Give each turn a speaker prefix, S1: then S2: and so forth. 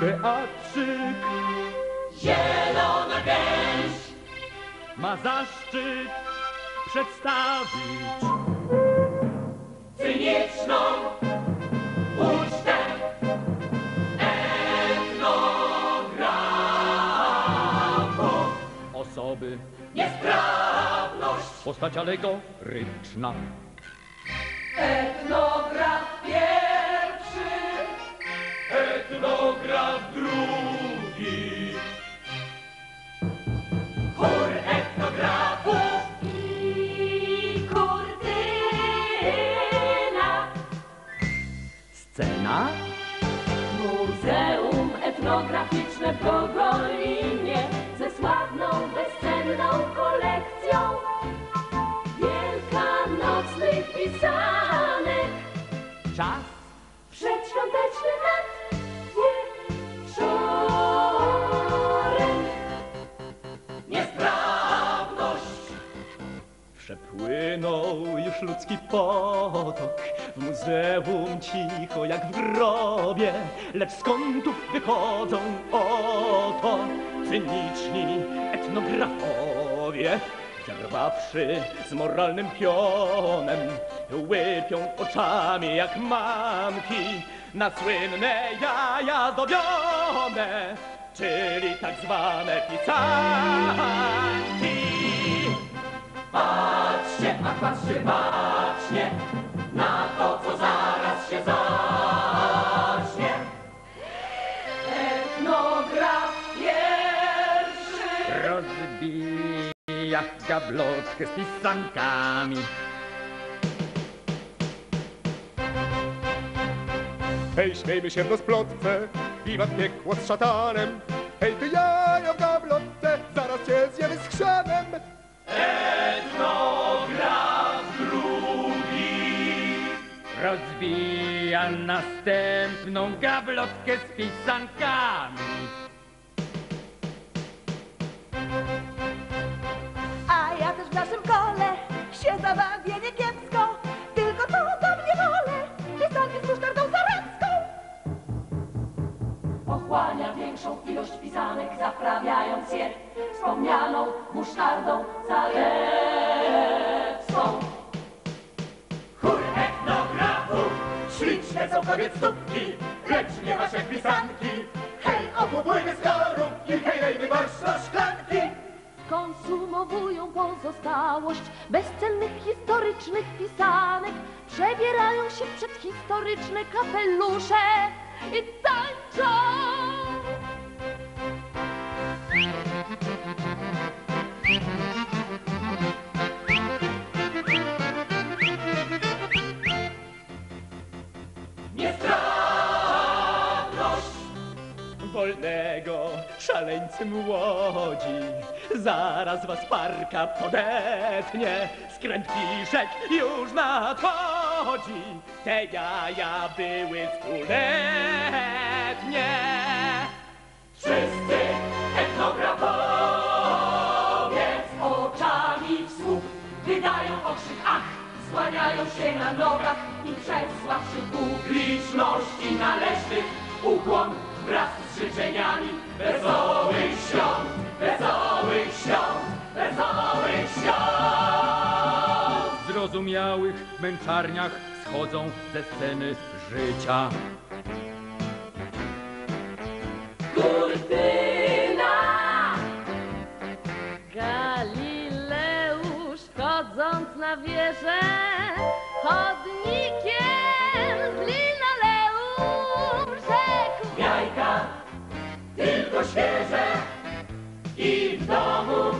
S1: Teatrzyk
S2: Zielona gęś
S1: ma zaszczyt przedstawić
S2: cyniczną ucztę etnografów.
S1: osoby,
S2: Niesprawność
S1: postać alegoryczna. Scena?
S2: Muzeum etnograficzne w Gogolinie
S1: Przepłynął już ludzki potok. W muzeum cicho jak w grobie Lecz z kątów wychodzą oto Cyniczni etnografowie. Zerwawszy z moralnym pionem Łypią oczami jak mamki Na słynne jaja zdobione Czyli tak zwane pisanki
S2: patrzy bacznie na to, co zaraz się zacznie. Etnograf pierwszy.
S1: Rozbija gablotkę z pisankami.
S3: Hej, śmiejmy się w rozplotce, wiwat piekło z szatanem. Hej, ty jajo w gablotce, zaraz cię zjemy z chrzanem.
S1: Rozbija następną gablotkę z pisankami.
S4: A ja też w naszym kole się zabawię nie kiepsko, tylko to do mnie wolę, pisanki z musztardą zarecką.
S2: Pochłania większą ilość pisanek, zaprawiając je wspomnianą musztardą zalewską. Śliczne są kobiet stópki, lecz nie wasze pisanki. Hej, opłupłyny z korów i hej, hej, wyborz do szklanki.
S5: Konsumowują pozostałość bezcennych historycznych pisanek. Przebierają się przed historyczne kapelusze i
S1: Wolnego szaleńcy młodzi, zaraz was parka podetnie. Skręt kiszek już nadchodzi, te jaja były stuletnie.
S2: Wszyscy etnografowie z oczami w słup wydają okrzyk ach, skłaniają się na nogach i przesławszy publiczności
S1: W zrozumiałych męczarniach schodzą ze sceny życia.
S2: Kurtyna
S5: Galileusz chodząc na wieżę chodnikiem z linoleum rzekł.
S2: jajka tylko świeże i w domu